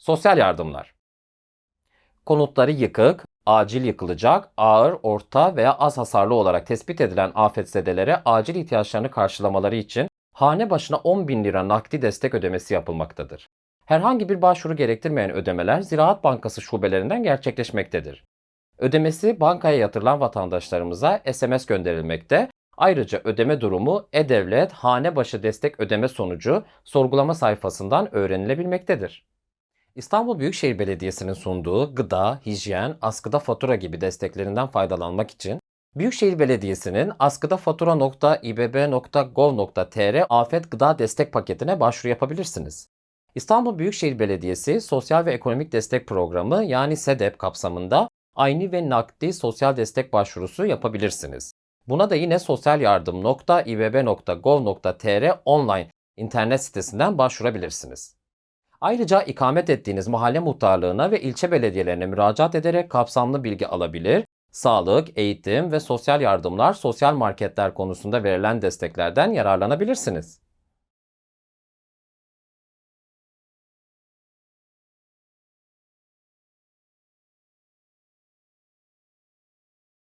Sosyal yardımlar. Konutları yıkık, acil yıkılacak, ağır, orta veya az hasarlı olarak tespit edilen afetzedelere acil ihtiyaçlarını karşılamaları için hane başına 10 bin lira nakdi destek ödemesi yapılmaktadır. Herhangi bir başvuru gerektirmeyen ödemeler Ziraat Bankası şubelerinden gerçekleşmektedir. Ödemesi bankaya yatırılan vatandaşlarımıza SMS gönderilmekte. Ayrıca ödeme durumu E-Devlet hane başı destek ödeme sonucu sorgulama sayfasından öğrenilebilmektedir. İstanbul Büyükşehir Belediyesi'nin sunduğu gıda, hijyen, askıda fatura gibi desteklerinden faydalanmak için Büyükşehir Belediyesi'nin askıdafatura.ibb.gov.tr afet gıda destek paketine başvuru yapabilirsiniz. İstanbul Büyükşehir Belediyesi Sosyal ve Ekonomik Destek Programı yani SEDEP kapsamında aynı ve nakdi sosyal destek başvurusu yapabilirsiniz. Buna da yine sosyalyardım.ibb.gov.tr online internet sitesinden başvurabilirsiniz. Ayrıca ikamet ettiğiniz mahalle muhtarlığına ve ilçe belediyelerine müracaat ederek kapsamlı bilgi alabilir, sağlık, eğitim ve sosyal yardımlar, sosyal marketler konusunda verilen desteklerden yararlanabilirsiniz.